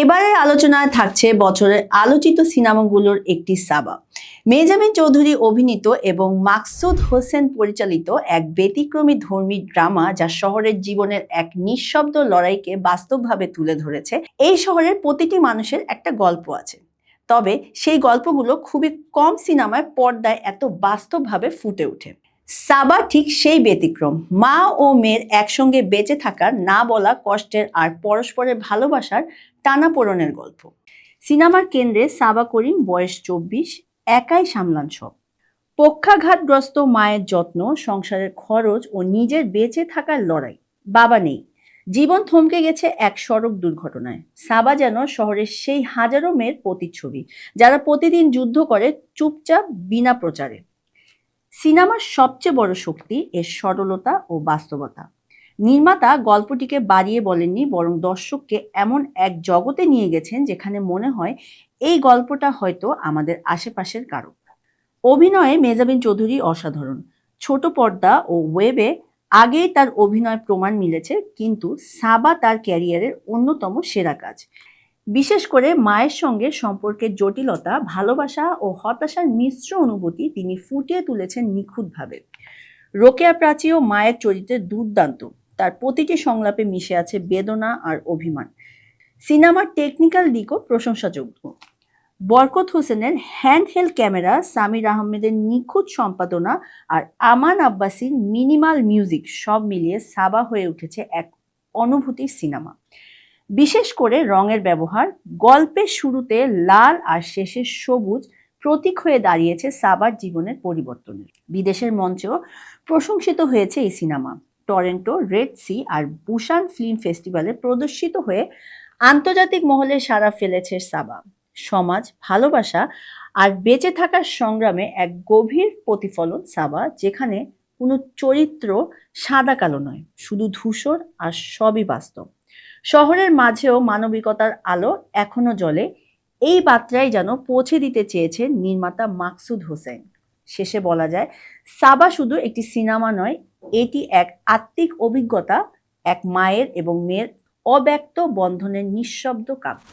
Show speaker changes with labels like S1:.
S1: এবারের আলোচনায় থাকছে বছরের আলোচিত সিনেমাগুলোর একটি সাবা। মেজামিন চৌধুরী অভিনীত এবং মাকসুদ হোসেন পরিচালিত এক ব্যতিক্রমী ধর্মী ড্রামা যা শহরের জীবনের এক নিঃশব্দ লড়াইকে বাস্তবভাবে তুলে ধরেছে, এই শহরের প্রতিটি মানুষের একটা গল্প আছে। তবে সেই গল্পগুলো খুবই কম সিনেমায় পর্দায় এত বাস্তবভাবে ফুটে ওঠে। সাবা ঠিক সেই ব্যতিক্রম। মা ও মেয়ের একসঙ্গে বেঁচে থাকার না বলা কষ্টের আর পরস্পরের ভালোবাসার টানাপোড়নের গল্প। সিনেমার কেন্দ্রে সাবা করিম, বয়স চব্বিশ, একাই সামলান সব। পক্ষাঘাতগ্রস্ত মায়ের যত্ন, সংসারের খরচ ও নিজের বেঁচে থাকার লড়াই। বাবা নেই। জীবন থমকে গেছে এক সড়ক দুর্ঘটনায়। সাবা যেন শহরের সেই হাজারো মেয়ের প্রতিচ্ছবি, যারা প্রতিদিন যুদ্ধ করে চুপচাপ বিনা প্রচারে। সিনেমার সবচেয়ে বড় শক্তি এর সরলতা ও বাস্তবতা। নির্মাতা গল্পটিকে বাড়িয়ে বলেননি, বরং দর্শককে এমন এক জগতে নিয়ে গেছেন যেখানে মনে হয় এই গল্পটা হয়তো আমাদের আশেপাশের কারও। অভিনয়ে মেজাবিন চৌধুরী অসাধারণ। ছোট পর্দা ও ওয়েবে আগেই তার অভিনয় প্রমাণ মিলেছে, কিন্তু সাবা তার ক্যারিয়ারের অন্যতম সেরা কাজ। বিশেষ করে মায়ের সঙ্গে সম্পর্কের জটিলতা, ভালোবাসা ও হতাশার মিশ্র অনুভূতি তিনি ফুটিয়ে তুলেছেন নিখুঁতভাবে। রোকেয়া প্রাচী ও মায়ের চরিত্রে দুর্দান্ত। তার প্রতিটি সংলাপে মিশে আছে বেদনা আর অভিমান। সিনেমার টেকনিক্যাল দিকও প্রশংসাযোগ্য। বরকত হোসেনের হ্যান্ডহেল্ড ক্যামেরা, সামির আহমেদের নিখুঁত সম্পাদনা আর আমান আব্বাসির মিনিমাল মিউজিক সব মিলিয়ে সাবা হয়ে উঠেছে এক অনুভূতির সিনেমা। বিশেষ করে রঙের ব্যবহার, গল্পের শুরুতে লাল আর শেষে সবুজ প্রতীক হয়ে দাঁড়িয়েছে সাবার জীবনের পরিবর্তনের। বিদেশের মঞ্চেও প্রশংসিত হয়েছে এই সিনেমা। টরেন্টো, রেড সি আর বুসান ফিল্ম ফেস্টিভ্যালে প্রদর্শিত হয়ে আন্তর্জাতিক মহলে সাড়া ফেলেছে সাবা সমাজ, ভালোবাসা আর বেঁচে থাকার সংগ্রামে এক গভীর প্রতিফলন সাবা যেখানে কোনো চরিত্র সাদা কালো নয়, শুধু ধূসর আর সবই বাস্তব। শহরের মাঝেও মানবিকতার আলো এখনও জ্বলে। এই বার্তায় যেন পৌঁছে দিতে চেয়েছেন নির্মাতা মাকসুদ হোসেন। শেষে বলা যায়, সাবা শুধু একটি সিনেমা নয়, এটি এক আত্মিক অভিজ্ঞতা, এক মায়ের এবং মেয়ের অব্যক্ত বন্ধনের নিঃশব্দ কাব্য।